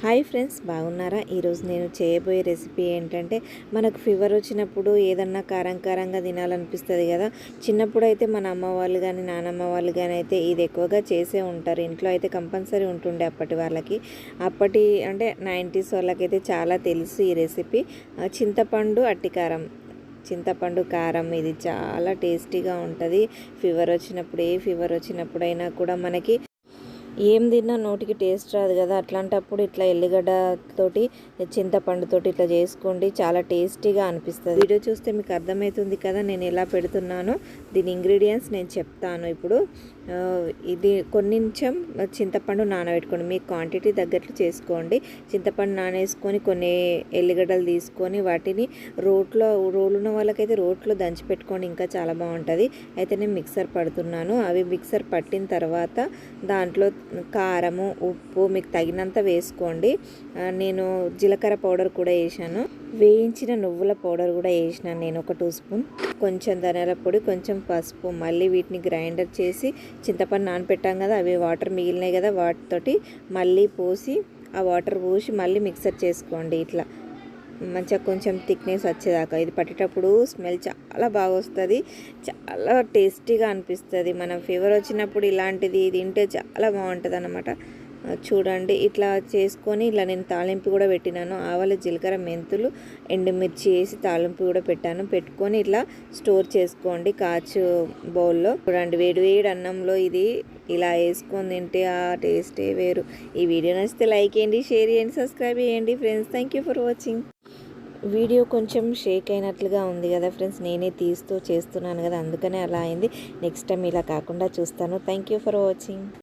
Hi friends బాగున్నారా? ఈరోజు నేను చేయబోయే రెసిపీ ఏంటంటే మనకు ఫీవర్ వచ్చినప్పుడు ఏదన్నా కారం కారంగా తినాలనిపిస్తుంది కదా. చిన్నప్పుడు అయితే మన అమ్మ వాళ్ళు కానీ నానమ్మ వాళ్ళు కానీ అయితే ఇది ఎక్కువగా చేసే ఉంటారు. ఇంట్లో అయితే కంపల్సరీ ఉంటుండే అప్పటి వాళ్ళకి. అప్పటి అంటే నైంటీస్ వాళ్ళకైతే చాలా తెలుసు ఈ రెసిపీ. చింతపండు అట్టికారం చింతపండు కారం ఇది చాలా టేస్టీగా ఉంటుంది. ఫీవర్ వచ్చినప్పుడు ఏ ఫీవర్ వచ్చినప్పుడైనా కూడా మనకి ఏం తిన్నా నోటికి టేస్ట్ రాదు కదా. అట్లాంటప్పుడు ఇట్లా ఎల్లిగడ్డతోటి చింతపండుతోటి ఇట్లా చేసుకోండి. చాలా టేస్టీగా అనిపిస్తుంది. వీడియో చూస్తే మీకు అర్థమవుతుంది కదా నేను ఎలా పెడుతున్నానో. దీని ఇంగ్రీడియంట్స్ నేను చెప్తాను ఇప్పుడు. ఇది కొన్నించం చింతపండు నానబెట్టుకోండి. మీ క్వాంటిటీ తగ్గట్లు చేసుకోండి. చింతపండు నానేసుకొని కొన్ని ఎల్లిగడ్డలు తీసుకొని వాటిని రోట్లో రోలున్న వాళ్ళకైతే రోట్లో దంచి పెట్టుకోండి. ఇంకా చాలా బాగుంటుంది. అయితే నేను మిక్సర్ పడుతున్నాను. అవి మిక్సర్ పట్టిన తర్వాత దాంట్లో కారము ఉప్పు మీకు తగినంత వేసుకోండి. నేను జీలకర్ర పౌడర్ కూడా వేసాను. వేయించిన నువ్వుల పౌడర్ కూడా వేసినాను నేను ఒక టూ స్పూన్. కొంచెం ధనియాల పొడి కొంచెం పసుపు మళ్ళీ వీటిని గ్రైండర్ చేసి చింతపండు నానపెట్టాం కదా అవి వాటర్ మిగిలినాయి కదా వాటితోటి మళ్ళీ పోసి ఆ వాటర్ పోసి మళ్ళీ మిక్సర్ చేసుకోండి ఇట్లా. మంచిగా కొంచెం థిక్నెస్ వచ్చేదాకా. ఇది పట్టేటప్పుడు స్మెల్ చాలా బాగా వస్తుంది. చాలా టేస్టీగా అనిపిస్తుంది. మనం ఫీవర్ వచ్చినప్పుడు ఇలాంటిది తింటే చాలా బాగుంటుంది అన్నమాట చూడండి ఇట్లా చేసుకొని ఇలా నేను తాలింపు కూడా పెట్టినాను. ఆవాలు జీలకర్ర మెంతులు ఎండుమిర్చి వేసి తాలింపు కూడా పెట్టాను. పెట్టుకొని ఇట్లా స్టోర్ చేసుకోండి కాచు బౌల్లో. చూడండి వేడి వేడి అన్నంలో ఇది ఇలా వేసుకొని తింటే ఆ టేస్టే వేరు. ఈ వీడియో నచ్చితే లైక్ చేయండి షేర్ చేయండి సబ్స్క్రైబ్ చేయండి friends. Thank you for watching. Video కొంచెం షేక్ అయినట్లుగా ఉంది కదా ఫ్రెండ్స్. నేనే తీస్తూ చేస్తున్నాను కదా అందుకనే అలా అయింది. నెక్స్ట్ టైం ఇలా కాకుండా చూస్తాను. Thank you for watching.